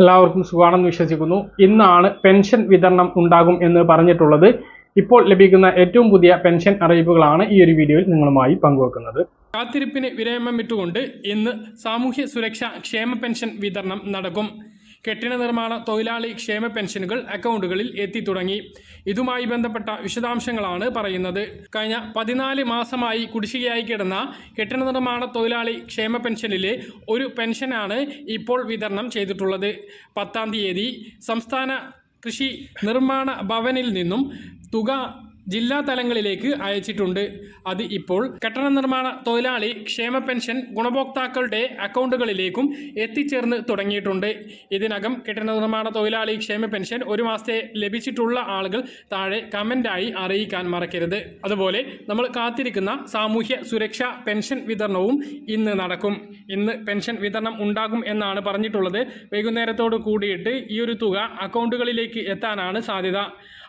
എല്ലാവർക്കും സുഖമാണെന്ന് വിശ്വസിക്കുന്നു. ഇന്നാണ് പെൻഷൻ വിതരണം ഉണ്ടാകും എന്ന് പറഞ്ഞിട്ടുള്ളത്. ഇപ്പോൾ ലഭിക്കുന്ന ഏറ്റവും പുതിയ പെൻഷൻ അറിയിപ്പുകളാണ് ഈ ഒരു വീഡിയോയിൽ നിങ്ങളുമായി പങ്കുവെക്കുന്നത്. കാത്തിരിപ്പിന് വിരാമം വിട്ടുകൊണ്ട് ഇന്ന് സാമൂഹ്യ സുരക്ഷാ ക്ഷേമ പെൻഷൻ വിതരണം നടക്കും. കെട്ടിട നിർമ്മാണ തൊഴിലാളി ക്ഷേമ പെൻഷനുകൾ അക്കൗണ്ടുകളിൽ എത്തി തുടങ്ങി ഇതുമായി ബന്ധപ്പെട്ട വിശദാംശങ്ങളാണ് പറയുന്നത്. കഴിഞ്ഞ പതിനാല് മാസമായി കുടിശ്ശികയായി കിടന്ന കെട്ടിട നിർമ്മാണ തൊഴിലാളി ക്ഷേമ പെൻഷനിലെ ഒരു പെൻഷനാണ് ഇപ്പോൾ വിതരണം ചെയ്തിട്ടുള്ളത്. പത്താം തീയതി സംസ്ഥാന കൃഷി നിർമ്മാണ ഭവനിൽ നിന്നും തുക ജില്ലാ തലങ്ങളിലേക്ക് അയച്ചിട്ടുണ്ട്. അത് ഇപ്പോൾ കെട്ടിട നിർമ്മാണ തൊഴിലാളി ക്ഷേമ പെൻഷൻ ഗുണഭോക്താക്കളുടെ അക്കൗണ്ടുകളിലേക്കും എത്തിച്ചേർന്ന് തുടങ്ങിയിട്ടുണ്ട്. ഇതിനകം കെട്ടിട നിർമ്മാണ തൊഴിലാളി ക്ഷേമ പെൻഷൻ ഒരു മാസത്തെ ലഭിച്ചിട്ടുള്ള ആളുകൾ താഴെ കമന്റായി അറിയിക്കാൻ മറക്കരുത്. അതുപോലെ നമ്മൾ കാത്തിരിക്കുന്ന സാമൂഹ്യ സുരക്ഷാ പെൻഷൻ വിതരണവും ഇന്ന് നടക്കും. ഇന്ന് പെൻഷൻ വിതരണം ഉണ്ടാകും എന്നാണ് പറഞ്ഞിട്ടുള്ളത്. വൈകുന്നേരത്തോട് കൂടിയിട്ട് ഈ ഒരു തുക അക്കൗണ്ടുകളിലേക്ക് എത്താനാണ് സാധ്യത.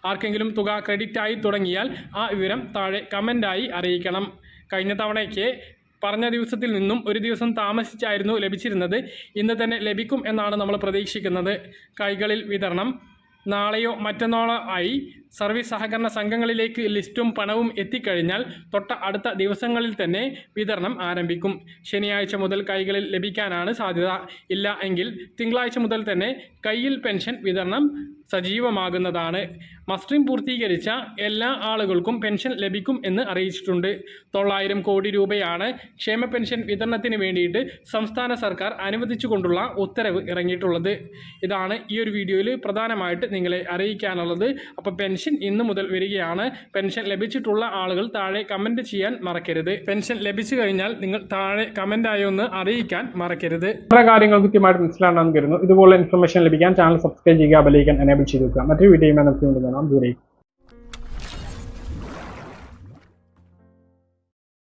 ആർക്കെങ്കിലും തുക ക്രെഡിറ്റ് ആയി തുടങ്ങിയാൽ ആ വിവരം താഴെ കമന്റായി അറിയിക്കണം. കഴിഞ്ഞ തവണയ്ക്ക് പറഞ്ഞ ദിവസത്തിൽ നിന്നും ഒരു ദിവസം താമസിച്ചായിരുന്നു ലഭിച്ചിരുന്നത്. ഇന്ന് തന്നെ ലഭിക്കും എന്നാണ് നമ്മൾ പ്രതീക്ഷിക്കുന്നത്. കൈകളിൽ വിതരണം. നാളെയോ മറ്റന്നാളോ ആയി സർവീസ് സഹകരണ സംഘങ്ങളിലേക്ക് ലിസ്റ്റും പണവും എത്തിക്കഴിഞ്ഞാൽ തൊട്ട അടുത്ത ദിവസങ്ങളിൽ തന്നെ വിതരണം ആരംഭിക്കും. ശനിയാഴ്ച മുതൽ കൈകളിൽ ലഭിക്കാനാണ് സാധ്യത. ഇല്ല എങ്കിൽ തിങ്കളാഴ്ച മുതൽ തന്നെ കയ്യിൽ പെൻഷൻ വിതരണം സജീവമാകുന്നതാണ്. മസ്റ്ററിംഗ് പൂർത്തീകരിച്ച എല്ലാ ആളുകൾക്കും പെൻഷൻ ലഭിക്കും എന്ന് അറിയിച്ചിട്ടുണ്ട്. തൊള്ളായിരം കോടി രൂപയാണ് ക്ഷേമ പെൻഷൻ വിതരണത്തിന് വേണ്ടിയിട്ട് സംസ്ഥാന സർക്കാർ അനുവദിച്ചുകൊണ്ടുള്ള ഉത്തരവ് ഇറങ്ങിയിട്ടുള്ളത്. ഇതാണ് ഈ ഒരു വീഡിയോയിൽ പ്രധാനമായിട്ട് നിങ്ങളെ അറിയിക്കാനുള്ളത്. അപ്പോൾ പെൻഷൻ ഇന്ന് മുതൽ വരികയാണ്. പെൻഷൻ ലഭിച്ചിട്ടുള്ള ആളുകൾ താഴെ കമന്റ് ചെയ്യാൻ മറക്കരുത്. പെൻഷൻ ലഭിച്ചു കഴിഞ്ഞാൽ നിങ്ങൾ താഴെ കമന്റായി ഒന്ന് അറിയിക്കാൻ മറക്കരുത്. ഇത്ര കാര്യങ്ങൾ കൃത്യമായിട്ട് മനസ്സിലാണെന്ന് കരുതുന്നു. ഇതുപോലെ ഇൻഫർമേഷൻ ലഭിക്കാൻ ചാനൽ സബ്സ്ക്രൈബ് ചെയ്യുക ബലിക്കാൻ എനേബിൾ ചെയ്ത് വെക്കുക മറ്റൊരു വീഡിയോയുമായി നമുക്ക് വീണ്ടും ദൂരേക്ക്